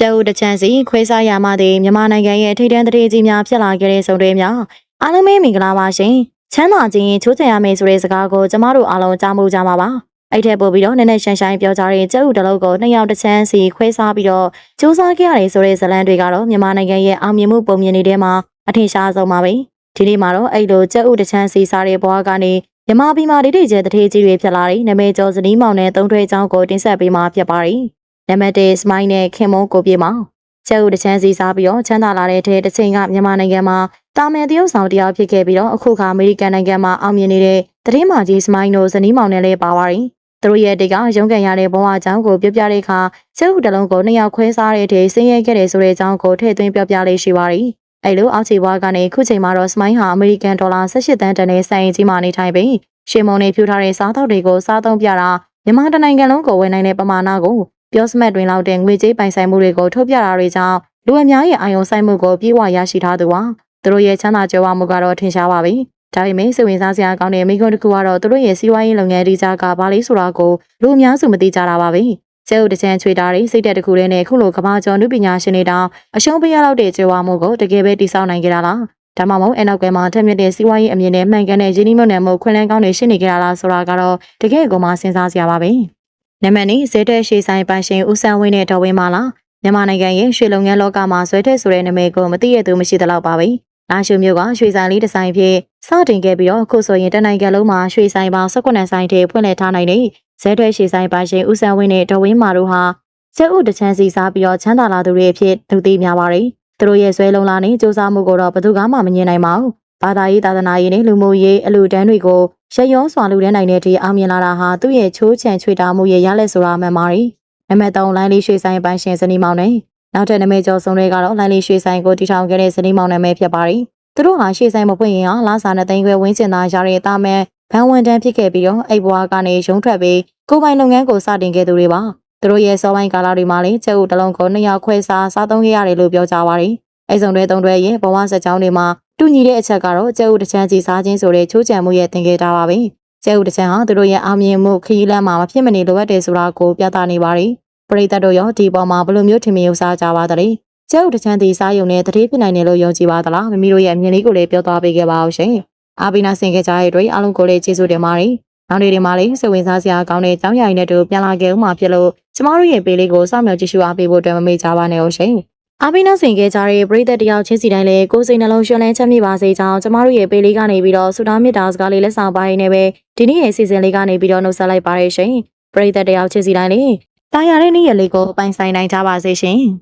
ကျုပ်တချမ်းစီခွဲစားရမှသည်မြန်မာနိုင်ငံရဲ့ထိပ်တန်းတရေကြီးများဖြစ်လာခဲ့တဲ့စုံတွေများအားလုံးပဲမင်္ဂလာပါရှင်ချမ်းသာခြင်းချိုးချင်ရမယ်ဆိုတဲ့စကားကိုကျမတို့အားလုံးကြားမှုကြမှာပါအဲ့ထက်ပို့ပြီးတော့နည်းနည်းရှင်းရှင်းပြောကြတဲ့ကျုပ်တလုံးကိုနှစ်ယောက်တစ်ချမ်းစီခွဲစားပြီးတော့စူးစမ်းခဲ့ရတယ်ဆိုတဲ့ဇာတ်လမ်းတွေကတော့မြန်မာနိုင်ငံရဲ့အောင်မြင်မှုပုံမြင်နေတဲ့မှာအထင်ရှားဆုံးပါပဲဒီနေ့မှာတော့အဲ့လိုကျုပ်တစ်ချမ်းစီစားတဲ့ဘွားကနေမြန်မာပြည်မှာဒိဋ္ဌိကျဲတထေးကြီးတွေဖြစ်လာတဲ့နာမည်ကျော်ဇနီးမောင်နဲ့သုံးထွဲချောင်းကိုတင်ဆက်ပေးမှာဖြစ်ပါတယ် နံပါတ်1 smile နဲ့ခင်မုန်းကိုပြေမောင်ကျုပ်တစ်ချမ်းစီစားပြီးတော့ချမ်းသာလာတဲ့ထဲတစ်ချိန်ကမြန်မာနိုင်ငံမှာတာမန်တရုတ်ဆောင်တယောက်ဖြစ်ခဲ့ပြီးတော့အခုခါအမေရိကန်နိုင်ငံမှာအောင်မြင်နေတဲ့တတိမာကြီး smile တို့ဇနီးမောင်နဲ့လည်းပါပါတယ်သူတို့ရဲ့တိတ်ကရုန်းကန်ရတဲ့ဘဝအကြောင်းကိုပြောပြတဲ့အခါကျုပ်တစ်လုံးကိုနှစ်ယောက်ခွဲစားတဲ့အထိဆင်းရဲခဲ့တယ်ဆိုတဲ့အကြောင်းကိုထည့်သွင်းပြောပြလေးရှိပါတယ်အဲလိုအောက်ခြေဘွားကနေခုချိန်မှာတော့ smile ဟာအမေရိကန်ဒေါ်လာ18တန်းတန်တဲ့ဆိုင်ကြီးမှာနေထိုင်ပြီးရှင်မုံနေဖြူထားတဲ့စားသောက်တွေကိုစားသုံးပြတာမြန်မာတနိုင်ငံလုံးကိုဝယ်နိုင်တဲ့ပမာဏကို ပြောစမတ်တွင်လောက်တဲ့ငွေကြေးပိုင်ဆိုင်မှုတွေကိုထုတ်ပြတာတွေကြောင့်လူအများရဲ့အာရုံစိုက်မှုကိုပြေဝရရှိထားသူပါသူတို့ရဲ့ချမ်းသာကြွယ်ဝမှုကတော့ထင်ရှားပါပြီဒါပေမဲ့စိတ်ဝင်စားစရာကောင်းတဲ့မိကွန်းတစ်ခုကတော့သူတို့ရဲ့စီးပွားရေးလုပ်ငန်းဒီကြားကဘာလေးဆိုတာကိုလူအများစုမသိကြတာပါပဲကျဲဥတချမ်းချွေတာတွေစိတ်တက်တစ်ခုတည်းနဲ့ခုလိုကဘာကျော်နုပညာရှင်တွေတောင်အရှုံးပေးရလောက်တဲ့ကြွယ်ဝမှုကိုတကယ်ပဲတိစောက်နိုင်ကြတာလားဒါမှမဟုတ်အနောက်ကမှာထက်မြက်တဲ့စီးပွားရေးအမြင်နဲ့မှန်ကန်တဲ့ရင်းနှီးမြှုပ်နှံမှုခွင့်လန်းကောင်းတွေရှိနေကြတာလားဆိုတာကတော့တကယ်ကိုမှစဉ်းစားစရာပါပဲ နံပါတ်2ဇေတက်ရှေဆိုင်ပိုင်ရှင်ဦးဆန်းဝင်းနဲ့တော်ဝင်းမလားမြန်မာနိုင်ငံရဲ့ရွှေလုပ်ငန်းလောကမှာဇွဲထက်ဆိုတဲ့နာမည်ကိုမသိရသူမရှိသလောက်ပါပဲ။လာရှုမျိုးကရွှေဆိုင်လေးတစ်ဆိုင်ဖြစ်စတင်ခဲ့ပြီးတော့အခုဆိုရင်တနိုင်ငံလုံးမှာရွှေဆိုင်ပေါင်း19ဆိုင်ထိဖွင့်လှစ်ထားနိုင်တဲ့ဇဲထွဲရွှေဆိုင်ပိုင်ရှင်ဦးဆန်းဝင်းနဲ့တော်ဝင်းမာတို့ဟာကျဲဥတချမ်းစီစားပြီးတော့ချမ်းသာလာသူတွေအဖြစ်လူသိများပါတယ်။သူတို့ရဲ့ဇွဲလုံးလာနဲ့စူးစမ်းမှုကိုတော့ဘယ်သူမှမမြင်နိုင်ပါဘူး။ ဘာသာရေးသာသနာရေးနဲ့လူမှုရေးအလူတန်းတွေကိုရရုံးစွာလူတန်းနိုင်တဲ့အထိအောင်မြင်လာတာဟာသူ့ရဲ့ချိုးချံချွေတာမှုရဲ့ရလက်ဆိုတာမှန်ပါတယ်။နံပါတ်3လိုင်းလေးရွှေဆိုင်ပိုင်ရှင်ဇနီးမောင်နဲ့နောက်ထပ်နာမည်ကျော်ဆုံးတွေကတော့လိုင်းလေးရွှေဆိုင်ကိုတည်ထောင်ခဲ့တဲ့ဇနီးမောင်နာမည်ဖြစ်ပါတယ်။သူတို့ဟာရွှေဆိုင်မပွင့်ရင်ဟာလာစာနဲ့သိန်းခွဲဝင်းကျင်သားရတဲ့တာမန်ဘန်ဝန်တန်းဖြစ်ခဲ့ပြီးတော့အိတ်ဘွားကနေရုံးထွက်ပြီးကိုယ်ပိုင်လုပ်ငန်းကိုစတင်ခဲ့သူတွေပါ။သူတို့ရဲ့စောပိုင်းကာလတွေမှာလည်းကျဲဥတလုံးကိုနှစ်ယောက်ခွဲစားစားသုံးခဲ့ရတယ်လို့ပြောကြပါတယ်။အဲ့ဆောင်တွေတုံးတွေရဲ့ဘဝဆက်ကြောင်းတွေမှာ တူညီတဲ့အချက်ကတော့ကျဲဥတစ်ချမ်းစီစားခြင်းဆိုတဲ့ချိုးချံမှုရဲ့သင်္ကေတပါပဲ။ကျဲဥတစ်ချမ်းဟာသူတို့ရဲ့အောင်မြင်မှုခရီးလမ်းမှာမဖြစ်မနေလိုအပ်တယ်ဆိုတာကိုပြသနေပါတယ်။ပရိသတ်တို့ရောဒီပေါ်မှာဘယ်လိုမျိုးထင်မြင်ယူဆကြပါသလဲ။ကျဲဥတစ်ချမ်းစီစားယုံနဲ့တတိဖြစ်နိုင်တယ်လို့ယုံကြည်ပါသလား။မမီတို့ရဲ့အမြင်လေးကိုလည်းပြောသွားပေးခဲ့ပါအောင်ရှင်။အာဘီနာဆင်ခဲ့ကြတဲ့အတွက်အားလုံးကိုလည်းကျေးဇူးတင်ပါတယ်။နောက်နေ့ဒီမှာလည်းစိတ်ဝင်စားစရာကောင်းတဲ့ကြောင်းရိုင်နဲ့တူပြန်လာခဲ့ဦးမှာဖြစ်လို့ကျမတို့ရဲ့ပေးလေးကိုစောင့်မျှော်ကြည့်ရှုအားပေးဖို့အတွက်မမေ့ကြပါနဲ့ဟုတ်ရှင်။ အာဘီနာဆင်ခဲ့ကြတဲ့ပရိသတ်တယောက်ချင်းစီတိုင်းလည်းကိုယ်စိတ်နှလုံးရွှင်လန်းချမ်းမြေ့ပါစေကြောင်းကျမတို့ရဲ့ပေးလေးကနေပြီးတော့ဆုတောင်းမေတ္တာစကားလေးလက်ဆောင်ပါရင်းနဲ့ပဲဒီနေ့ရဲ့စီစဉ်လေးကနေပြီးတော့နှုတ်ဆက်လိုက်ပါရရှင်။ပရိသတ်တယောက်ချင်းစီတိုင်းလည်းတာယာတဲ့နေ့ရက်လေးကိုပိုင်ဆိုင်နိုင်ကြပါစေရှင်။